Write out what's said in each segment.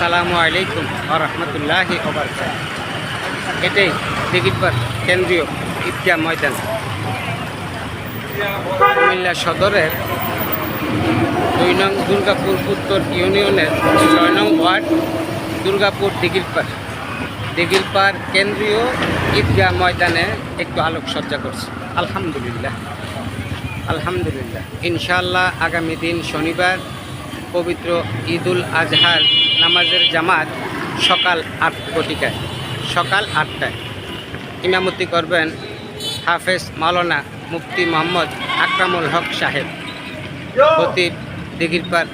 আসসালামু আলাইকুম আরহামতুল্লাহি এটাই দিগিরপার কেন্দ্রীয় ঈদগাহ ময়দান। কুমিল্লা সদরের দুই নং দুর্গাপুর উত্তর ইউনিয়নের ছয় নং ওয়ার্ড দুর্গাপুর দিগিরপার দিগিরপার কেন্দ্রীয় ঈদগাহ ময়দানে একটু আলোকসজ্জা করছে। আলহামদুলিল্লাহ। আলহামদুলিল্লাহ। ইনশাল্লাহ আগামী দিন শনিবার পবিত্র ঈদুল আজহার নামাজের জামাত সকাল আট কোটিকায় সকাল আটটায়। ইমামতি করবেন হাফেজ মাওলানা মুফতি মোহাম্মদ আকরামুল হক সাহেব। খতিব দিঘিরপার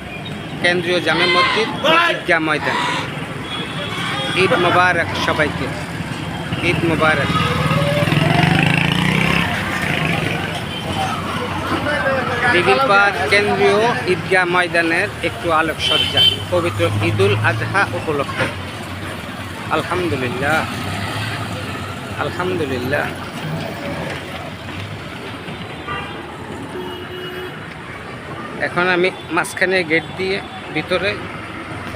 কেন্দ্রীয় জামে মসজিদ ঈদগাহ ময়দান। ঈদ মোবারক সবাইকে। ঈদ মোবারক। কেন্দ্রীয় ঈদগাহ ময়দানের একটু আলোকসজ্জা, পবিত্র ঈদুল আজহা উপলক্ষে। আলহামদুলিল্লাহ আলহামদুলিল্লাহ। এখন আমি মাঝখানে গেট দিয়ে ভিতরে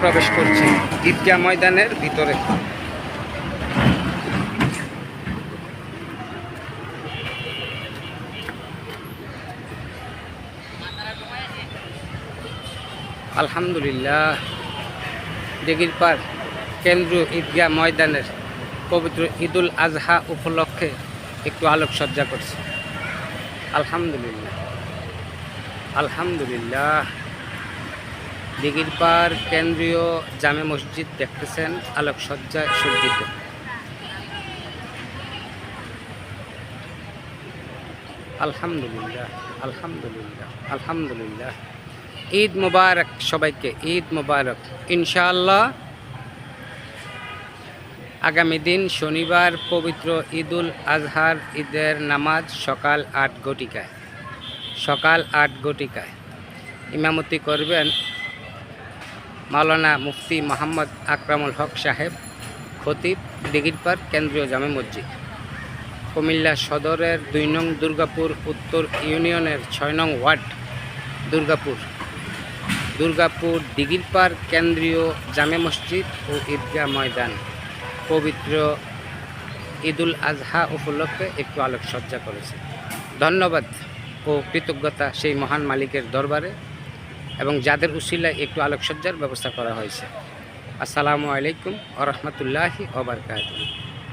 প্রবেশ করছি, ঈদগাহ ময়দানের ভিতরে। আলহামদুলিল্লাহ। দিঘির পার কেন্দ্রীয় ঈদগাহ ময়দানের পবিত্র ঈদুল আজহা উপলক্ষে একটু আলোকসজ্জা করছে। আলহামদুলিল্লাহ। আলহামদুলিল্লাহ। দিঘির পার কেন্দ্রীয় জামে মসজিদ দেখতেছেন আলোকসজ্জায় সজ্জিত। আলহামদুলিল্লাহ আলহামদুলিল্লাহ আলহামদুলিল্লাহ। ঈদ মুবারক সবাইকে, ঈদ মুবারক। ইনশাআল্লাহ আগামী দিন শনিবার পবিত্র ঈদুল আজহার ঈদের নামাজ সকাল আট ঘটিকায়, সকাল আট ঘটিকায়। ইমামতি করবেন মাওলানা মুফতি মোহাম্মদ আকরামুল হক সাহেব, খতিব দিঘিরপার কেন্দ্রীয় জামে মসজিদ। কুমিল্লা সদরের দুই নং দুর্গাপুর, উত্তর ইউনিয়নের ছয় নং ওয়ার্ড, দুর্গাপুর। দুর্গাপুর দিঘিরপার কেন্দ্রীয় জামে মসজিদ ও ঈদগাহ ময়দান। পবিত্র ঈদুল আজহা উপলক্ষে একটু আলোকসজ্জা করেছে। ধন্যবাদ ও কৃতজ্ঞতা সেই মহান মালিকের দরবারে এবং যাদের উশিলায় একটু আলোকসজ্জার ব্যবস্থা করা হয়েছে। আসসালামু আলাইকুম আ রহমতুল্লাহি ওবরকাত